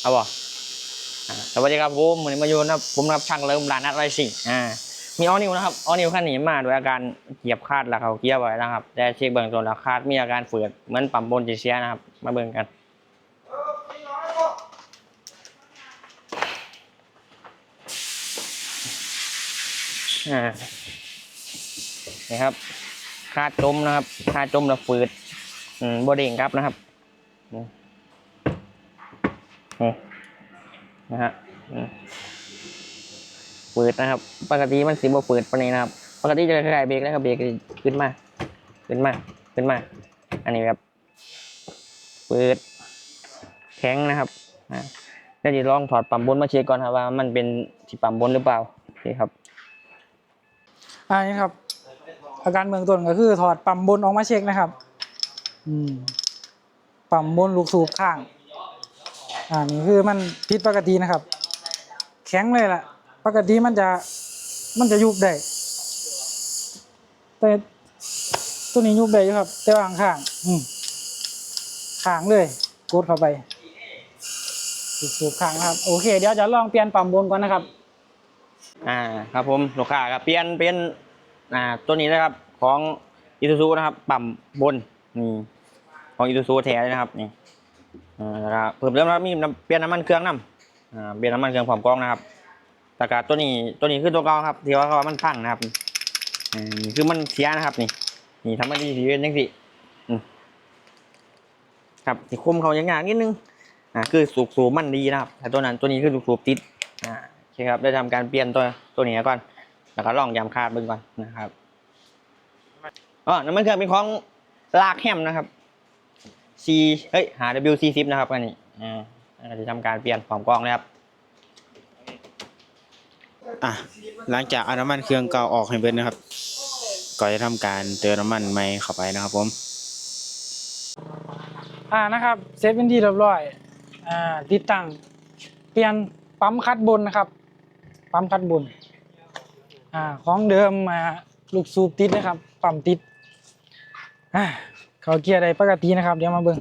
เอาบ่สวัสดีครับผมวันนี้มาอยู่นะผมรับช่างเริ่มร้านนัดไรสิอ่ามีออนิวนะครับออนิวขั้นหนีมาโดยอาการเหยียบคาดแล้วเขาเกียร์ไว้นะครับ แต่เช็คเบื้องต้นแล้วคาดมีอาการฝืดเหมือนปั๊มบนจีเซียนะครับ มาเบิ่งกันอ่านี่ครับคาดจมนะครับคาดจมแล้วฝืดอืมบดเด้งครับนะครับ นี่นะฮะอืมฝืดนะครับ ปกติมันสีบ่ฝืดปานนี้นะครับ ปกติจะคล้ายๆเบรกนะครับเบรกขึ้นมา ขึ้นมา ขึ้นมา อันนี้ครับฝืดแข็งนะครับอ่าเดี๋ยวจะลองถอดปั๊มบนมาเช็คก่อนครับว่ามันเป็นที่ปั๊มบนหรือเปล่าโอเคครับอันนี้ครับ อาการเบื้องต้นก็คือถอดปั๊มบนออกมาเช็คนะครับ อืมปั๊มบนลูกสูบข้าง อ่านี่คือมันผิดปกตินะครับ แข็งเลยล่ะ ปกติมันจะมันจะยุบได้แต่ตัวนี้ยุบได้อยู่ครับ แต่ว่าข้างอืมข้างเลยกดเข้าไปสูบข้างครับ โอเค เดี๋ยวจะลองเปลี่ยนปั๊มบนก่อนนะครับ อ่าครับผมลูกค้าครับเปลี่ยนเป็นอ่าตัวนี้นะครับของอิซูซูนะครับปั๊มบนนี่ของอิซูซูแท้เลยนะครับนี่ อ่าแล้วก็เพิ่มเติมนะครับมีน้ำเปลี่ยนน้ำมันเครื่องน้ำอ่าเปลี่ยนน้ำมันเครื่องความกรองนะครับแต่ก็ตัวนี้ตัวนี้คือตัวเก่าครับที่ว่าเขาว่ามันพังนะครับอ่านี่คือมันเสียนะครับ นี่นี่ทำมันดีสีเป็นยังสิอืมครับที่คุมเขาอย่างๆนิดนึงอ่าคือสูบสูบมันดีนะครับแต่ตัวนั้นตัวนี้คือสูบสูบติดอ่าโอเคครับได้ทำการเปลี่ยนตัวตัวนี้ก่อนแล้วก็ลองยำคาดเบิ่งก่อนนะครับอ๋อน้ำมันเครื่องเป็นของลากแฮมนะครับ C เฮ้ย หา W C 10นะครับอันนี้อ่าเราจะทำการเปลี่ยนความกล้องเลยครับ อะหลังจากเอาน้ำมันเครื่องเก่าออกให้เบิดนะครับ ก็จะทำการเติมน้ำมันใหม่เข้าไปนะครับผม อ่านะครับเซตเป็นที่เรียบร้อยอ่าติดตั้งเปลี่ยนปั๊มคัดบนนะครับ ปั๊มคัดบนอ่าของเดิมมาลูกสูบติดนะครับปั๊มติดอ่า เขาเกียร์ได้ปกตินะครับ เดี๋ยวมาเบิ่ง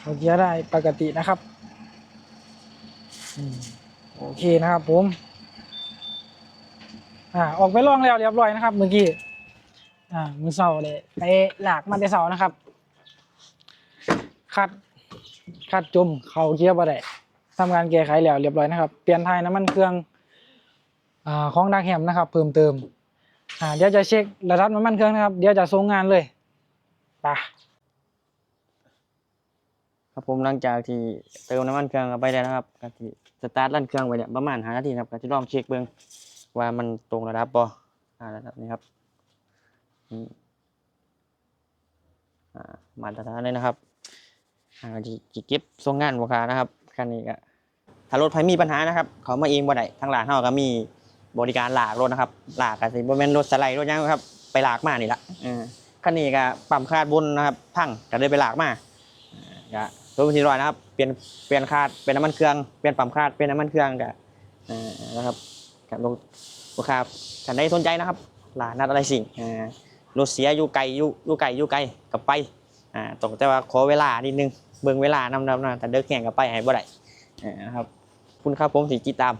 เขาเกียร์ได้ปกตินะครับโอเคนะครับผมอ่าออกไปลองแล้วเรียบร้อยนะครับ เมื่อกี้อ่ามือเสาเลยไปหลากมาแต่เสานะครับคัดคัดจมเขาเกียร์บ่ได้ทำการแก้ไขแล้วเรียบร้อยนะครับ เปลี่ยนไทยน้ำมันเครื่องอ่าของดักแฮมนะครับ เพิ่มเติม อ่าเดี๋ยวจะเช็คระดับน้ำมันเครื่องนะครับ เดี๋ยวจะส่งงานเลยไปครับผมหลังจากที่เติมน้ำมันเครื่องเข้าไปแล้วนะครับก็ที่สตาร์ทลั่นเครื่องไปเนี่ยประมาณหานาทีนะครับก็จะลองเช็คเบิ่งว่ามันตรงระดับบ่อ่าระดับนี้ครับอืมอ่ามาตรฐานเลยนะครับอ่าที่ที่เก็บส่งงานลูกค้านะครับคันนี้ก็ถ้ารถไฟมีปัญหานะครับ เขามาเองบ่ได้ทางร้านเฮาก็มี บริการหลากรถนะครับ หลากก็สิบ่แม่นรถสไลด์รถยังครับ ไปหลากมานี่ละเออคันนี้ก็ปั๊มคาดบนนะครับ พังก็เลยไปหลากมาก็รถบัญชีร้อยนะครับ เปลี่ยนเปลี่ยนคาดเป็นน้ำมันเครื่องเปลี่ยนปั๊มคาดเป็นน้ำมันเครื่องกับอ่นะครับกับลูกลูกค้าท่านใดสนใจนะครับร้านนัดอะไรสิ่งรถเสียอยู่ไกลอยู่อยู่ไกลอยู่ไกลกับไปอ่าตกแต่ว่าขอเวลานิดนึงเบิ่งเวลานำนำนะแต่เดินแข่งกับไปให้บ่ได้อ่นะครับคุณครับผมสีจิตาม